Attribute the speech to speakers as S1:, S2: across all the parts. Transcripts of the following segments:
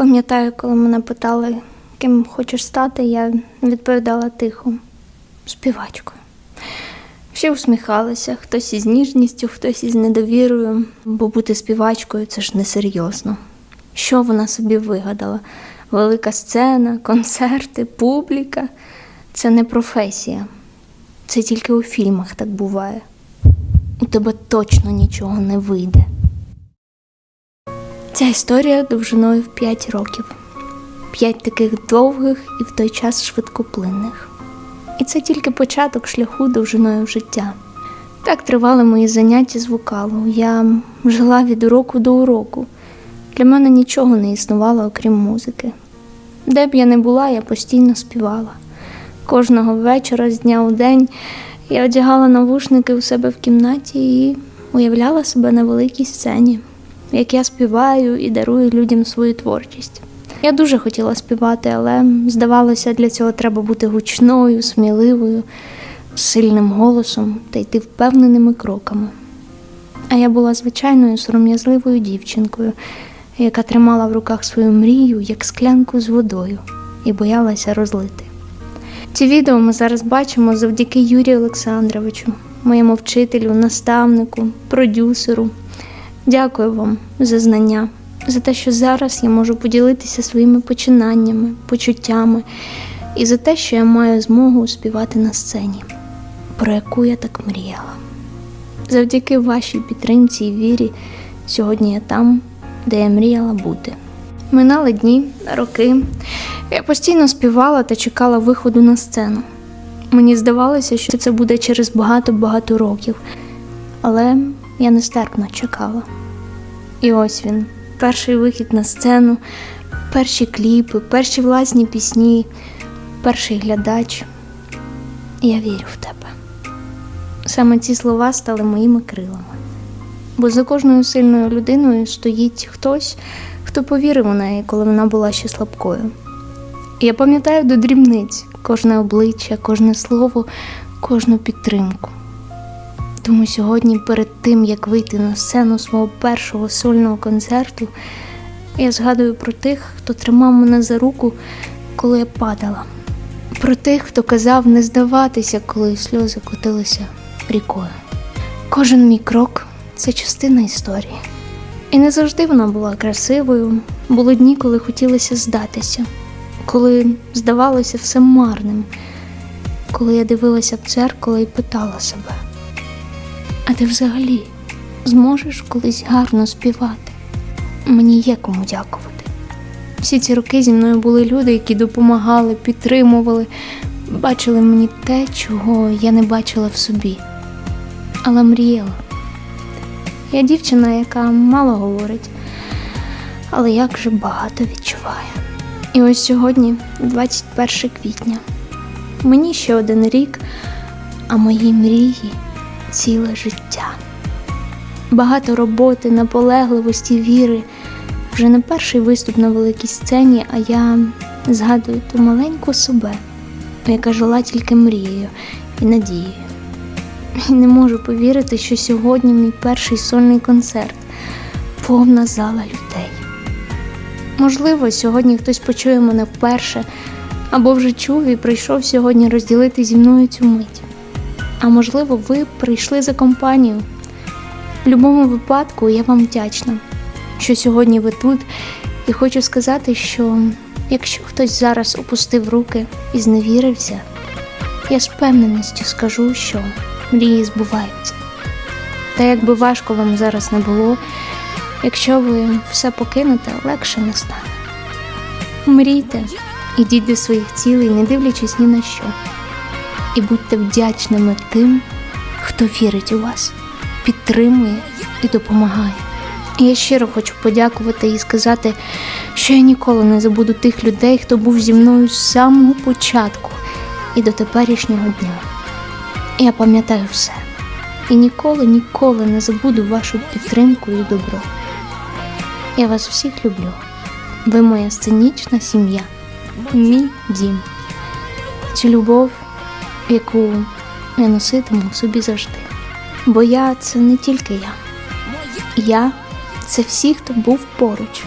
S1: Пам'ятаю, коли мене питали, ким хочеш стати, я відповідала тихо співачкою. Всі усміхалися, хтось із ніжністю, хтось із недовірою, бо бути співачкою це ж несерйозно. Що вона собі вигадала? Велика сцена, концерти, публіка це не професія. Це тільки у фільмах так буває. У тебе точно нічого не вийде. Ця історія довжиною в 5 років. П'ять таких довгих і в той час швидкоплинних. І це тільки початок шляху довжиною в життя. Так тривали мої заняття з вокалу. Я жила від уроку до уроку. Для мене нічого не існувало, окрім музики. Де б я не була, я постійно співала. Кожного вечора з дня у день я одягала навушники у себе в кімнаті і уявляла себе на великій сцені, як я співаю і дарую людям свою творчість. Я дуже хотіла співати, але здавалося, для цього треба бути гучною, сміливою, сильним голосом та йти впевненими кроками. А я була звичайною сором'язливою дівчинкою, яка тримала в руках свою мрію як склянку з водою і боялася розлити. Ці відео ми зараз бачимо завдяки Юрію Олександровичу, моєму вчителю, наставнику, продюсеру. Дякую вам за знання, за те, що зараз я можу поділитися своїми починаннями, почуттями і за те, що я маю змогу співати на сцені, про яку я так мріяла. Завдяки вашій підтримці і вірі сьогодні я там, де я мріяла бути. Минали дні, роки. Я постійно співала та чекала виходу на сцену. Мені здавалося, що це буде через багато-багато років, але я нестерпно чекала. І ось він, перший вихід на сцену, перші кліпи, перші власні пісні, перший глядач. Я вірю в тебе. Саме ці слова стали моїми крилами. Бо за кожною сильною людиною стоїть хтось, хто повірив у неї, коли вона була ще слабкою. Я пам'ятаю до дрібниць кожне обличчя, кожне слово, кожну підтримку. Тому сьогодні, перед тим як вийти на сцену свого першого сольного концерту, я згадую про тих, хто тримав мене за руку, коли я падала, про тих, хто казав не здаватися, коли сльози котилися рікою. Кожен мій крок це частина історії. І не завжди вона була красивою. Були дні, коли хотілося здатися, коли здавалося все марним, коли я дивилася в дзеркало і питала себе: а ти взагалі зможеш колись гарно співати? Мені є кому дякувати. Всі ці роки зі мною були люди, які допомагали, підтримували, бачили мені те, чого я не бачила в собі, але мріяла. Я дівчина, яка мало говорить, але як же багато відчуває. І ось сьогодні, 21 квітня, мені ще один рік, а мої мрії ціле життя. Багато роботи, наполегливості, віри. Вже не перший виступ на великій сцені, а я згадую ту маленьку себе, яка жила тільки мрією і надією. І не можу повірити, що сьогодні мій перший сольний концерт, повна зала людей. Можливо, сьогодні хтось почує мене вперше, або вже чув і прийшов сьогодні розділити зі мною цю мить. А можливо, ви прийшли за компанію. В будь-якому випадку я вам вдячна, що сьогодні ви тут, і хочу сказати, що якщо хтось зараз опустив руки і зневірився, я з впевненістю скажу, що мрії збуваються. Та як би важко вам зараз не було, якщо ви все покинете, легше не стане. Мрійте, ідіть до своїх цілей, не дивлячись ні на що. І будьте вдячними тим, хто вірить у вас, підтримує і допомагає. Я щиро хочу подякувати і сказати, що я ніколи не забуду тих людей, хто був зі мною з самого початку і до теперішнього дня. Я пам'ятаю все. І ніколи, ніколи не забуду вашу підтримку і добро. Я вас всіх люблю. Ви моя сценічна сім'я, мій дім. Цю любов, яку я носитиму собі завжди. Бо я це не тільки я. Я це всі, хто був поруч.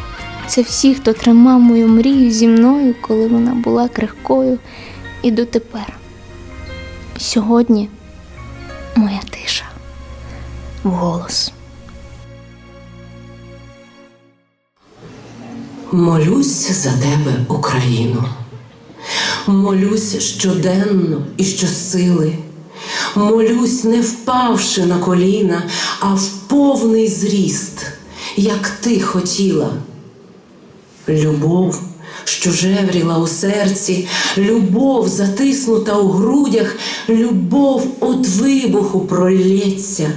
S2: Це всі, хто тримав мою мрію зі мною, коли вона була крихкою, і дотепер. Сьогодні моя тиша вголос.
S3: Молюсь за тебе, Україно, молюсь щоденно і щосили, молюсь, не впавши на коліна, а в повний зріст, як ти хотіла. Любов, що жевріла у серці, любов, затиснута у грудях, любов от вибуху пролється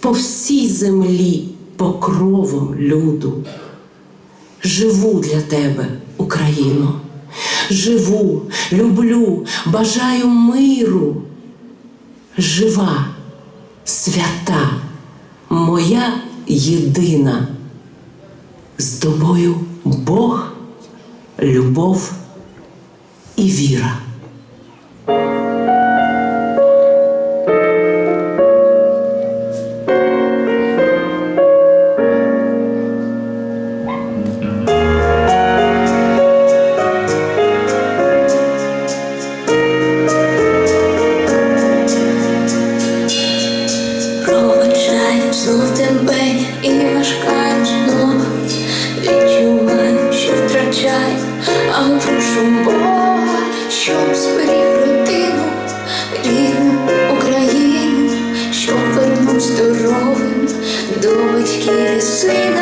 S3: по всій землі покровом люду. Живу для тебе, Україно, живу, люблю, бажаю миру. Жива, свята, моя єдина. З тобою Бог, любов і віра.
S1: Батьків і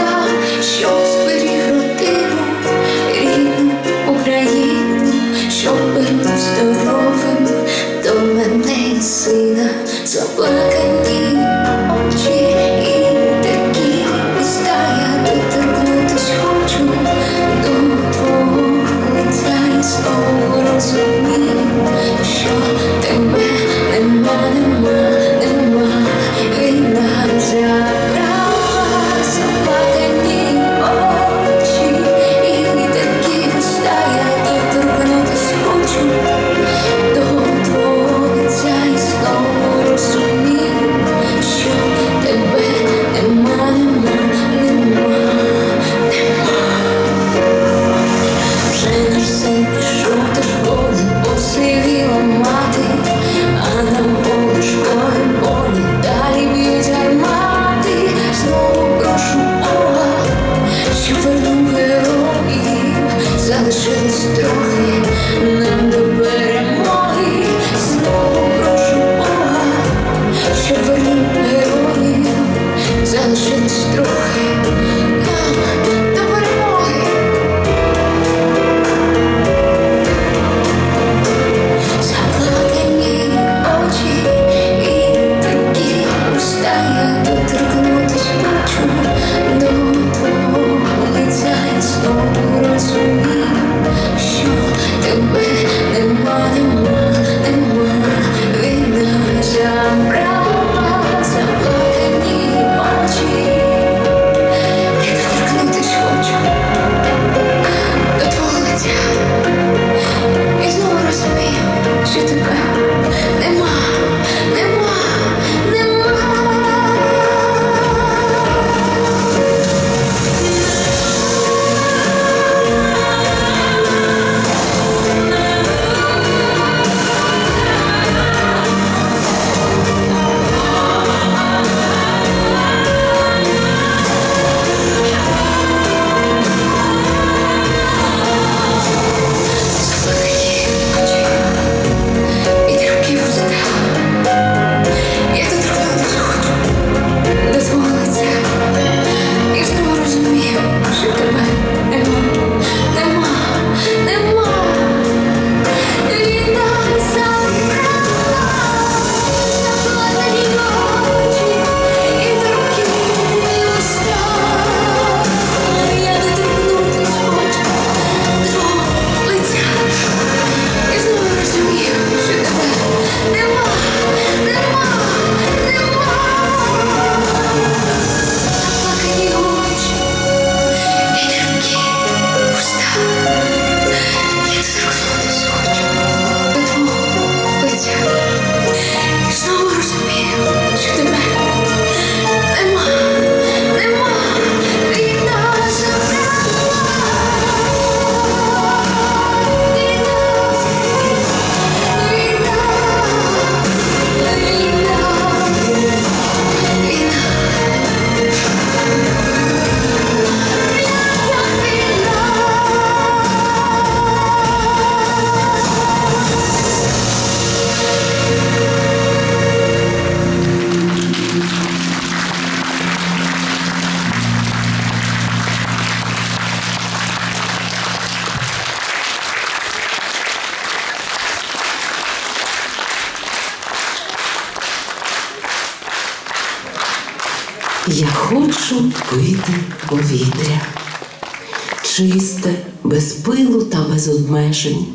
S3: обмежень.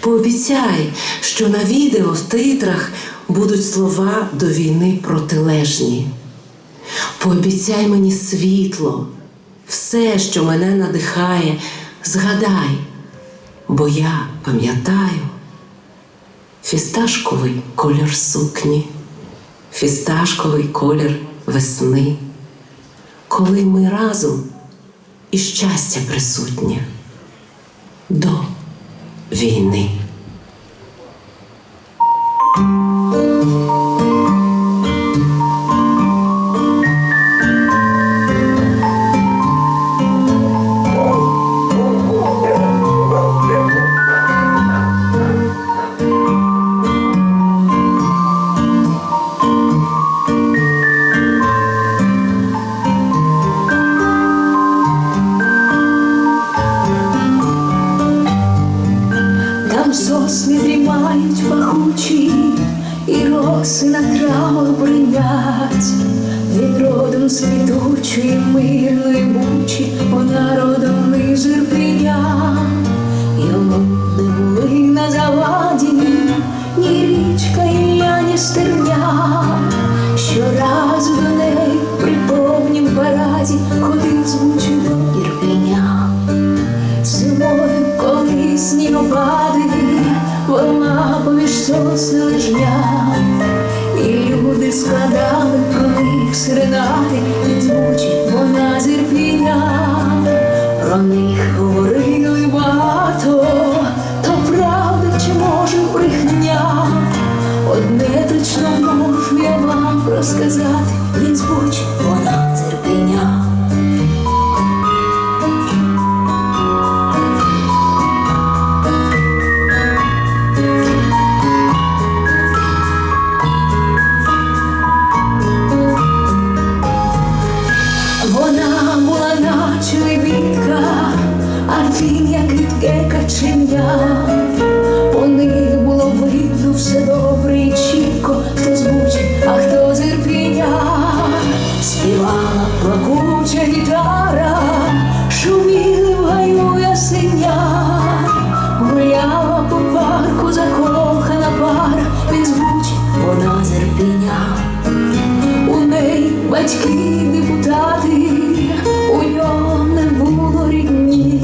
S3: Пообіцяй, що на відео в титрах будуть слова до війни протилежні. Пообіцяй мені світло, все, що мене надихає, згадай, бо я пам'ятаю фісташковий колір сукні, фісташковий колір весни, коли ми разом і щастя присутнє до війни.
S1: Дрімають і роси на травах бринять. Він родом з квітучої, мирної бучі, вона родом із Ірпеня. Йому не були на заваді, ні річка, і я, ні стерня. Щоразу до неї при повнім параді ходив з бучі до Ірпеня. Зимою, коли снігопади, вона жня, і люди складали про них серенади, від звучі вона зірпіня, про них вона. У неї батьки депутати, у нього не було рідні.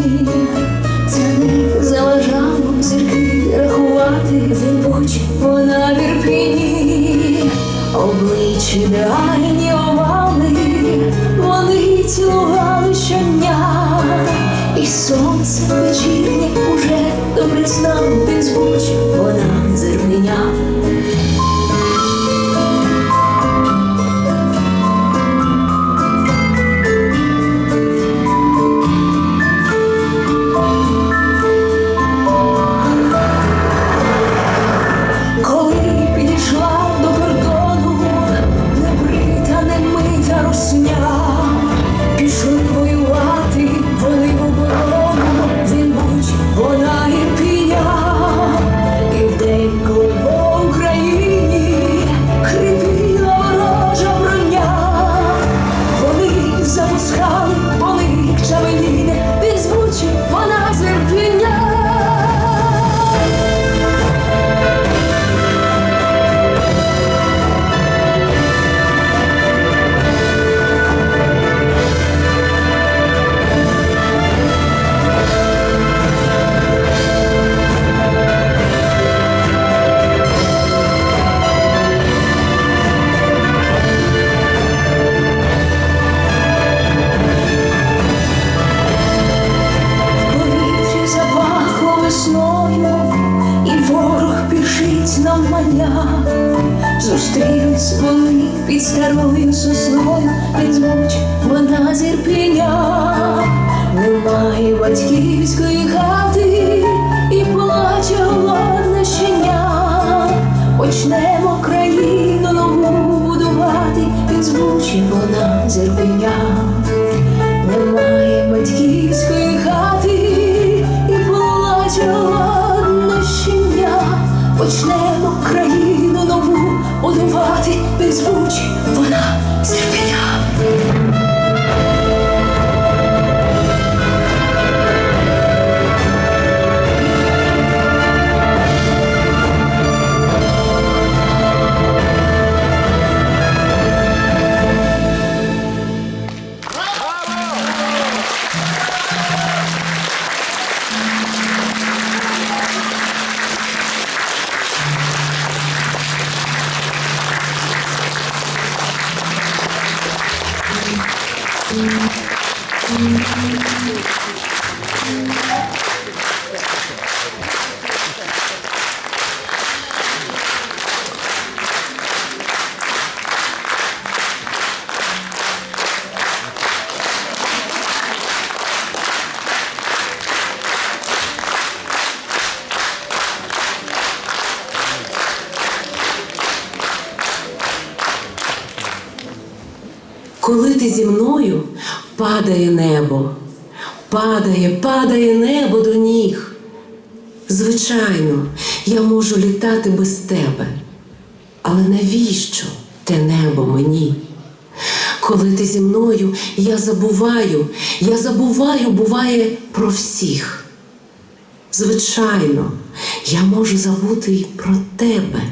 S1: Це не заважало зірки рахувати, він вона в Ірпіні. Обличчя ідеальні овали, вони цілували щодня. І сонце вечірнє уже добре знав, він звуч, навмання. Зустрілись вони під старою сосною, він звучить, вона зірпіння. Немає батьківської хати, і плаче голодне щеня. Почнемо країну нову будувати, він звучить, вона зірпіння. Thanks. Падає небо, падає, падає небо до ніг. Звичайно, я можу літати без тебе. Але навіщо те небо мені? Коли ти зі мною, я забуваю, я забуваю, буває, про всіх. Звичайно, я можу забути й про тебе.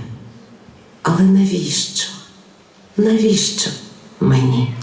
S1: Але навіщо? Навіщо мені?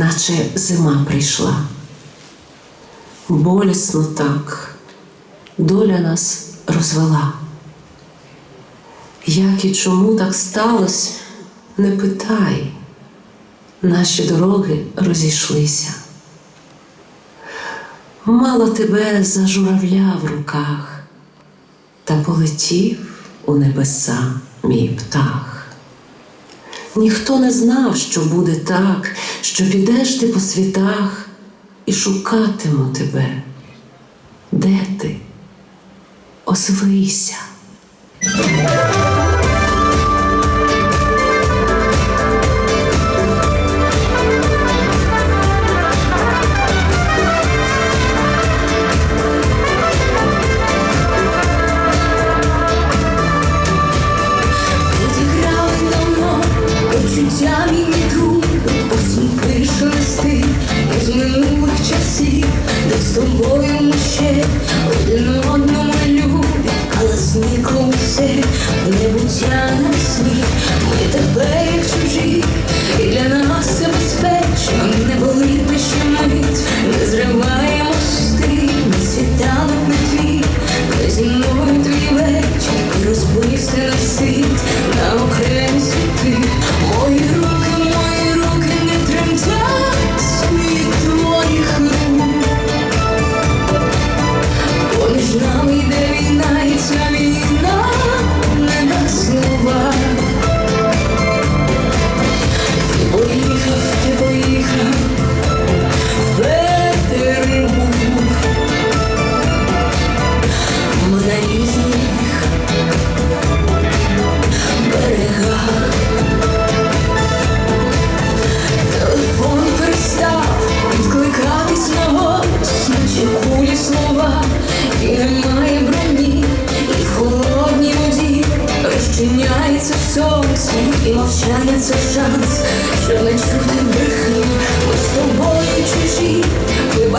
S1: наче зима прийшла. Болісно так доля нас розвела. Як і чому так сталося, не питай, наші дороги розійшлися. Мало тебе за журавля в руках, та полетів у небеса мій птах. Ніхто не знав, що буде так, що підеш ти по світах і шукатиму тебе. Де ти? Озвися.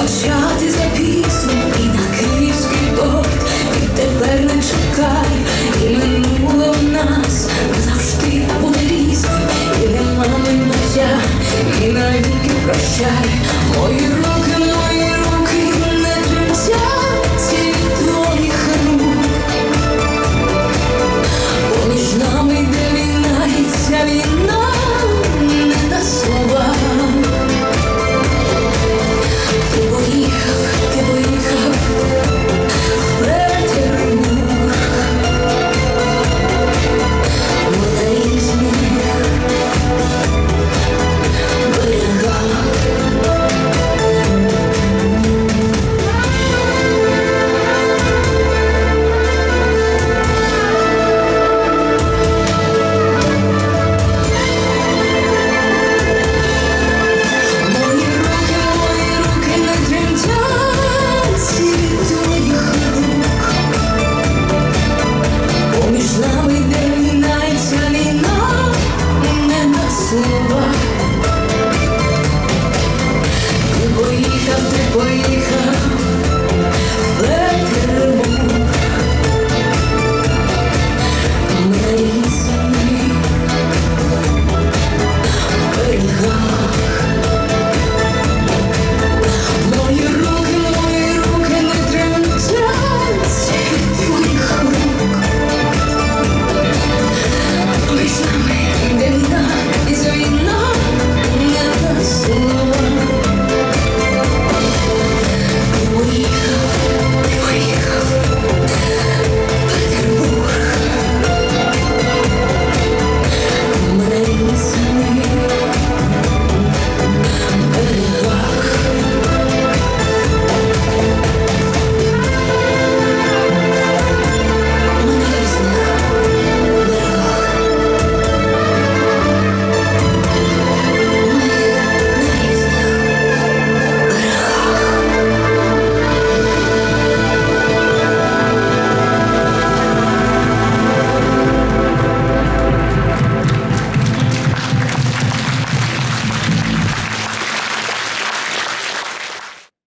S4: Почати за пісню і на київський борт, і тепер не чекай, і минуло в нас завжди буде різним, і нема минуття, і навіки прощай мою.